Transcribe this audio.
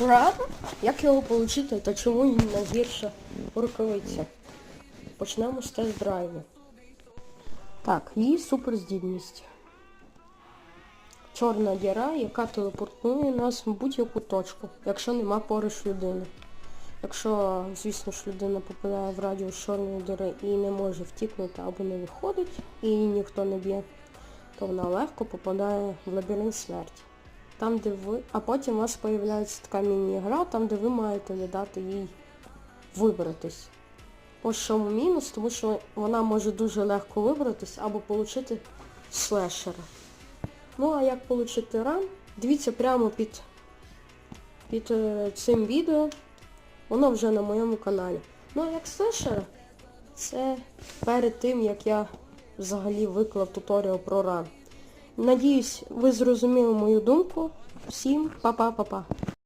Ран? Як його отримати та чому він найгірша рукавиця? Почнемо з тест-драйву. Так, її суперздібність. Чорна діра, яка телепортує нас в будь-яку точку, якщо нема поруч людини. Якщо, звісно ж, людина попадає в радіус чорної діри і не може втікнути або не виходить, і її ніхто не б'є, то вона легко попадає в лабіринт смерті. Там, де ви... А потім у вас з'являється така міні-гра, там де ви маєте не дати їй вибратись. Ось чому мінус, тому що вона може дуже легко вибратись або отримати слешера. Ну а як отримати ран? Дивіться прямо під, під е, цим відео. Воно вже на моєму каналі. Ну а як слешера, це перед тим, як я взагалі виклав туторіал про ран. Надіюсь, ви зрозуміли мою думку. Всім па-па-па-па.